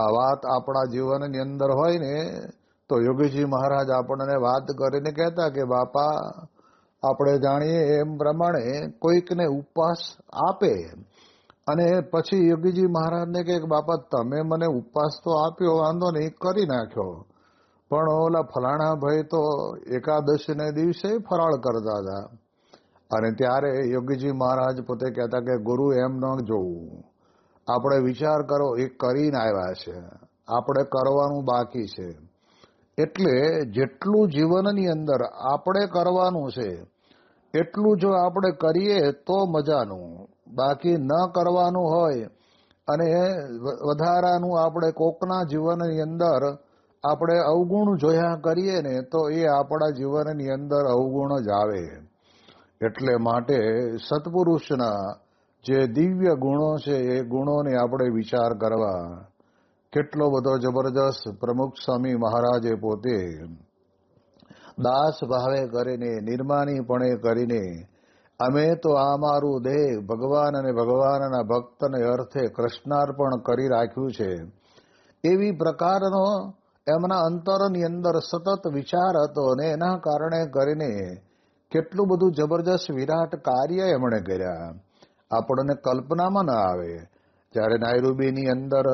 આ વાત આપણા જીવનની અંદર હોય ને, તો યોગીજી મહારાજ આપણને વાત કરીને કહેતા કે, બાપા, આપણે જાણીએ એમ પ્રમાણે કોઈકને ઉપવાસ આપે. અને પછી યોગીજી મહારાજને કહે કે, બાપા, તમે મને ઉપવાસ તો આપ્યો, વાંધો નહીં, કરી નાખ્યો. પણ ઓલા ફલાણા ભાઈ તો એકાદશીને દિવસે ફરાળ કરતા હતા. અને ત્યારે યોગીજી મહારાજ પોતે કહેતા કે, ગુરુ એમ ન જોવું આપણે વિચાર કરો, એ કરીને આવ્યા છે. આપણે કરવાનું બાકી છે. એટલે જેટલું જીવનની અંદર આપણે કરવાનું છે, એટલું જો આપણે કરીએ તો મજાનું. બાકી ન કરવાનું હોય અને વધારાનું આપણે કોકના જીવનની અંદર આપણે અવગુણ જોયા કરીએ ને, તો એ આપણા જીવનની અંદર અવગુણ જ આવે. એટલે માટે સત્પુરુષના જે દિવ્ય ગુણો છે, એ ગુણોને આપણે વિચાર કરવા કેટલો બધો જબરજસ્ત પ્રમુખ સ્વામી મહારાજે પોતે દાસ ભાવે કરીને નિર્માનીપણે કરીને, અમે તો આ મારું દેહ ભગવાન અને ભગવાનના ભક્તને અર્થે કૃષ્ણાર્પણ કરી રાખ્યું છે. એવી પ્રકારનો એમના અંતરની અંદર સતત વિચાર હતો અને એના કારણે કરીને કેટલું બધું જબરજસ્ત વિરાટ કાર્ય એમણે કર્યા. આપણને કલ્પનામાં ન આવે. જ્યારે નાયરુબીની અંદર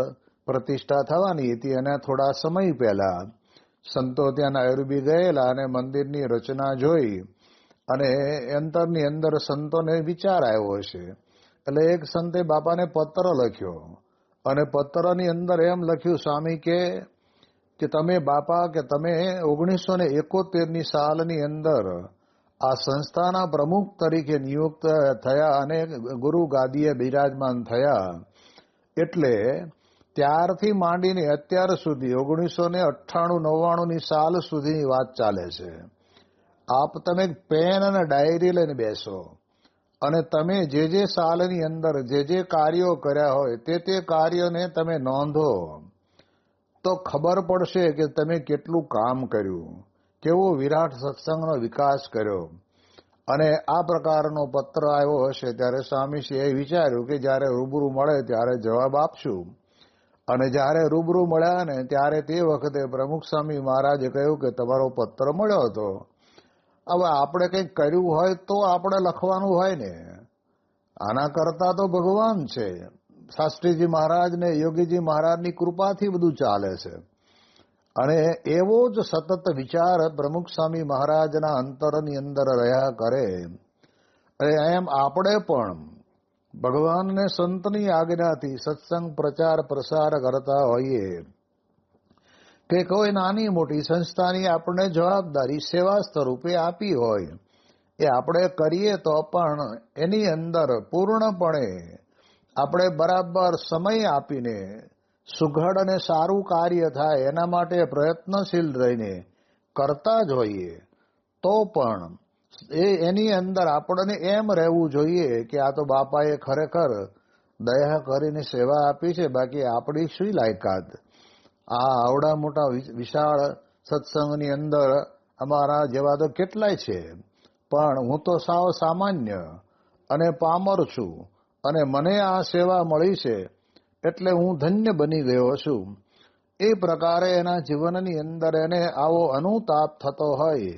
પ્રતિષ્ઠા થવાની હતી, એના થોડા સમય પહેલા સંતો ત્યાં નાયરુબી ગયેલા અને મંદિરની રચના જોઈ અને અંતરની અંદર સંતોને વિચાર આવ્યો છે એટલે એક સંતે બાપાને પત્ર લખ્યો અને પત્રની અંદર એમ લખ્યું, સ્વામી, કે કે તમે બાપા, કે તમે ઓગણીસો ને એકોતેરની સાલની અંદર આ સંસ્થાના પ્રમુખ તરીકે નિયુક્ત થયા અને ગુરુ ગાદીએ બિરાજમાન થયા. એટલે ત્યારથી માંડીને અત્યાર સુધી ઓગણીસો ને અઠ્ઠાણું નવ્વાણુંની સાલ સુધીની વાત ચાલે છે. આપ તમે પેન અને ડાયરી લઈને બેસો. અને તમે જે જે સાલની અંદર જે જે કાર્યો કર્યા હોય તે તે કાર્યોને તમે નોંધો. તો ખબર પડશે કે તમે કેટલું કામ કર્યું. કેવો વિરાટ સત્સંગનો વિકાસ કર્યો? અને આ પ્રકારનો પત્ર આવ્યો હશે ત્યારે સ્વામીશ્રીએ વિચાર્યું કે જ્યારે રૂબરૂ મળે ત્યારે જવાબ આપશું. અને જ્યારે રૂબરૂ મળ્યા ને ત્યારે તે વખતે પ્રમુખ સ્વામી મહારાજે કહ્યું કે તમારો પત્ર મળ્યો હતો. હવે આપણે કંઈક કર્યું હોય તો આપણે લખવાનું હોય ને. આના કરતા તો ભગવાન છે. શાસ્ત્રીજી મહારાજ ને યોગીજી મહારાજની કૃપાથી બધું ચાલે છે. અને એવો જ સતત વિચાર પ્રમુખ સ્વામી મહારાજના અંતરની અંદર રહ્યા કરે. અને એમ આપણે પણ ભગવાનને સંતની આજ્ઞાથી સત્સંગ પ્રચાર પ્રસાર કરતા હોઈએ કે કોઈ નાની મોટી સંસ્થાની આપણને જવાબદારી સેવા સ્વરૂપે આપી હોય, એ આપણે કરીએ તો પણ એની અંદર પૂર્ણપણે આપણે બરાબર સમય આપીને સુઘડ અને સારું કાર્ય થાય એના માટે પ્રયત્નશીલ રહીને કરતા જ હોઈએ તો પણ એ એની અંદર આપણને એમ રહેવું જોઈએ કે આ તો બાપાએ ખરેખર દયા કરીને સેવા આપી છે, બાકી આપણી શું લાયકાત? આ આવડા મોટા વિશાળ સત્સંગની અંદર અમારા જેવા તો કેટલાય છે, પણ હું તો સાવ સામાન્ય અને પામર છું અને મને આ સેવા મળી છે એટલે હું ધન્ય બની ગયો છું. એ પ્રકારે એના જીવનની અંદર એને આવો અનુતાપ થતો હોય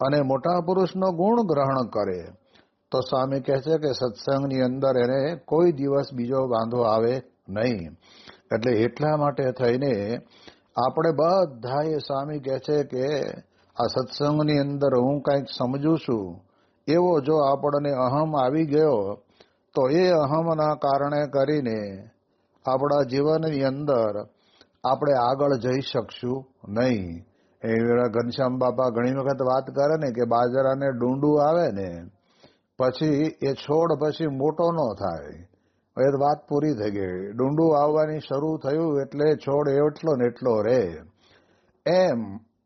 અને મોટા પુરુષનો ગુણ ગ્રહણ કરે. તો સ્વામી કહે છે કે સત્સંગની અંદર એને કોઈ દિવસ બીજો વાંધો આવે નહીં. એટલે એટલા માટે થઈને આપણે બધા એ સ્વામી કહે છે કે આ સત્સંગની અંદર હું કંઈક સમજુ છું. એવો જો આપણને અહમ આવી ગયો, તો એ અહમના કારણે કરીને આપણા જીવનની અંદર આપણે આગળ જઈ શકશું નહીં. એ ઘનશ્યામ બાપા ઘણી વખત વાત કરે ને કે બાજરાને ડુંડું આવે ને, પછી એ છોડ પછી મોટો ન થાય. એ વાત પૂરી થઈ ગઈ. ડુંડું આવવાની શરૂ થયું એટલે છોડ એટલો ને એટલો રે. એમ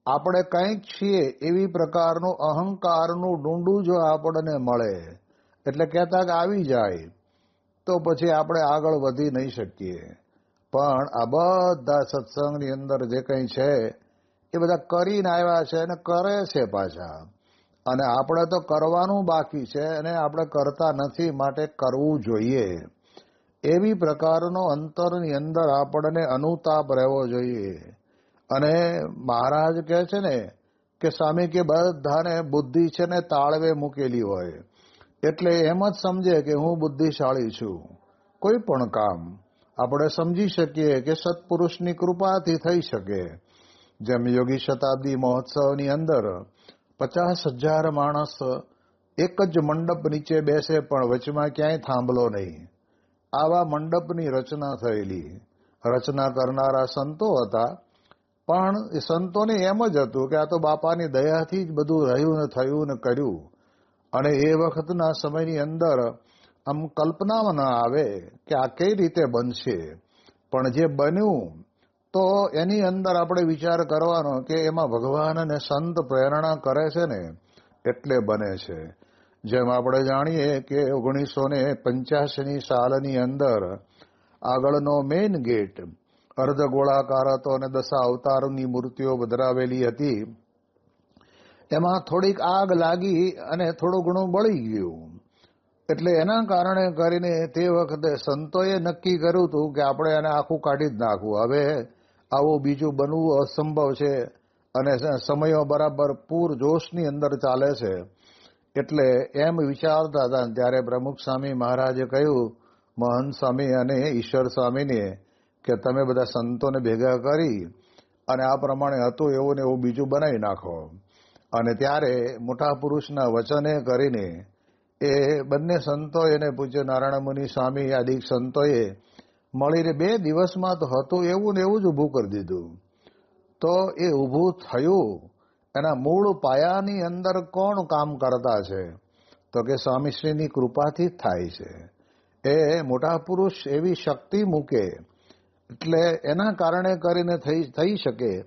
આપણે કંઈક છીએ એવી પ્રકારનું અહંકારનું ડુંડું જો આપણને મળે, એટલે કહેતા કે આવી જાય. તો પછી આપણે આગળ વધી નહીં શકીએ. પણ આ બધા સત્સંગની અંદર જે કંઈ છે, એ બધા કરીને આવ્યા છે અને કરે છે પાછા. અને આપણે તો કરવાનું બાકી છે અને આપણે કરતા નથી, માટે કરવું જોઈએ. એવી પ્રકારનો અંતરની અંદર આપણને અનુતાપ રહેવો જોઈએ. અને મહારાજ કહે છે ને કે, સ્વામી, કે બધાને બુદ્ધિ છે ને તાળવે મૂકેલી હોય. એટલે એમ જ સમજે કે હું બુદ્ધિશાળી છું. કોઈ પણ કામ આપણે સમજી શકીએ કે સત્પુરુષની કૃપાથી થઈ શકે. જેમ યોગી શતાબ્દી મહોત્સવની અંદર પચાસ હજાર માણસ એક જ મંડપ નીચે બેસે પણ વચમાં ક્યાંય થાંભલો નહીં. આવા મંડપની રચના થયેલી. રચના કરનારા સંતો હતા. પણ સંતોને એમ જ હતું કે આ તો બાપાની દયાથી જ બધું રહ્યું ને થયું ને કર્યું. અને એ વખતના સમયની અંદર આમ કલ્પનામાં ન આવે કે આ કઈ રીતે બનશે. પણ જે બન્યું, તો એની અંદર આપણે વિચાર કરવાનો કે એમાં ભગવાન અને સંત પ્રેરણા કરે છે ને, એટલે બને છે. જેમ આપણે જાણીએ કે ઓગણીસો ને પંચ્યાસીની સાલની અંદર આગળનો મેઇન ગેટ અર્ધ ગોળાકાર હતો અને દશા અવતારની મૂર્તિઓ ધરાવેલી હતી. એમાં થોડીક આગ લાગી અને થોડું ઘણું બળી ગયું. એટલે એના કારણે કરીને તે વખતે સંતોએ નક્કી કર્યું હતું કે આપણે એને આખું કાઢી જ નાખવું. હવે આવું બીજું બનવું અસંભવ છે અને સમયો બરાબર પૂર જોશની અંદર ચાલે છે. એટલે એમ વિચારતા હતા. ત્યારે પ્રમુખ સ્વામી મહારાજે કહ્યું, મહંત સ્વામી અને ઈશ્વર સ્વામીને કે તમે બધા સંતોને ભેગા કરી અને આ પ્રમાણે હતું એવું ને એવું બીજું બનાવી નાખો. અને ત્યારે મોટા પુરુષના વચને કરીને એ બંને સંતો એને પૂજ્ય નારાયણ મુનિ સ્વામી આદિ સંતોએ મળીને બે દિવસમાં તો હતું એવું ને એવું જ ઊભું કરી દીધું. તો એ ઊભું થયું. એના મૂળ પાયાની અંદર કોણ કામ કરતા છે? તો કે સ્વામીશ્રીની કૃપાથી જ થાય છે. એ મોટા પુરુષ એવી શક્તિ મૂકે. એટલે એના કારણે કરીને થઈ થઈ શકે.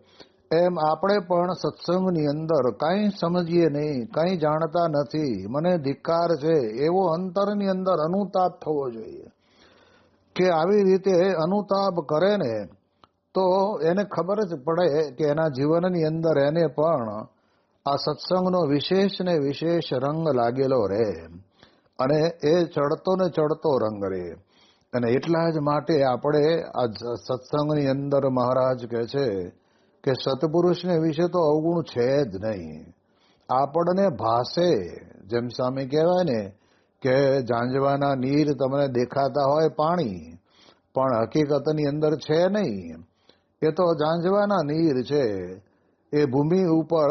એમ આપણે પણ સત્સંગની અંદર કાંઈ સમજીએ નહીં, કાંઈ જાણતા નથી. મને ધિક્કાર છે, એવો અંતરની અંદર અનુતાપ થવો જોઈએ. કે આવી રીતે અનુતાપ કરે ને, તો એને ખબર જ પડે કે એના જીવનની અંદર એને પણ આ સત્સંગનો વિશેષ ને વિશેષ રંગ લાગેલો રહે. અને એ ચડતો ને ચડતો રંગ રહે. અને એટલા જ માટે આપણે આ સત્સંગની અંદર મહારાજ કહે છે કે સત્પુરુષને વિશે તો અવગુણ છે જ નહીં. આપણને ભાષે જેમ સામે કહેવાય ને, કે ઝાંઝવાના નીર તમને દેખાતા હોય પાણી, પણ હકીકતની અંદર છે નહીં. એ તો ઝાંઝવાના નીર છે. એ ભૂમિ ઉપર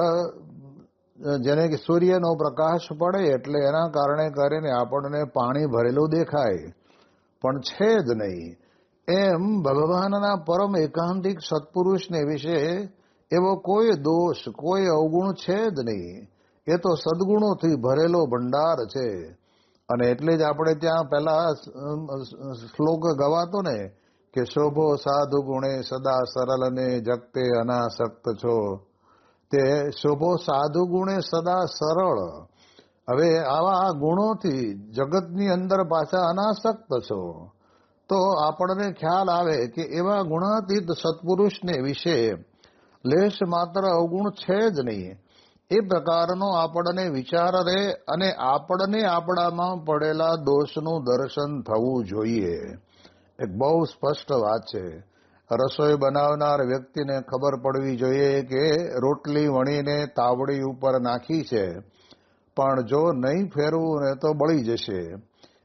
જેને સૂર્યનો પ્રકાશ પડે એટલે એના કારણે કરીને આપણને પાણી ભરેલું દેખાય. પણ છે જ નહીં. એમ ભગવાનના પરમ એકાંતિક સત્પુરુષને વિશે એવો કોઈ દોષ, કોઈ અવગુણ છે જ નહીં. એ તો સદગુણોથી ભરેલો ભંડાર છે. અને એટલે જ આપણે ત્યાં પેલા શ્લોક ગવાતો ને કે શોભો સાધુ ગુણે સદા સરળ ને જગતે અનાસક્ત છો. તે શોભો સાધુ ગુણે સદા સરળ. હવે આવા ગુણોથી જગતની અંદર પાછા અનાસક્ત છો. તો આપણને ખ્યાલ આવે કે એવા ગુણાતીત સત્પુરુષને વિશે લેશ માત્ર અવગુણ છે જ નહીં. એ પ્રકારનો આપણને વિચાર રહે અને આપણને આપણામાં પડેલા દોષનું દર્શન થવું જોઈએ. એક બહુ સ્પષ્ટ વાત છે. રસોઈ બનાવનાર વ્યક્તિને ખબર પડવી જોઈએ કે રોટલી વણીને તાવડી ઉપર નાખી છે. પણ જો નહીં ફેરવું ને તો બળી જશે.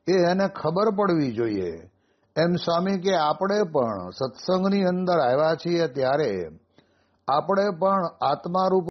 એ એને ખબર પડવી જોઈએ. એમ સ્વામી કે આપણે પણ સત્સંગની અંદર આવ્યા છીએ ત્યારે આપણે પણ આત્મારૂપ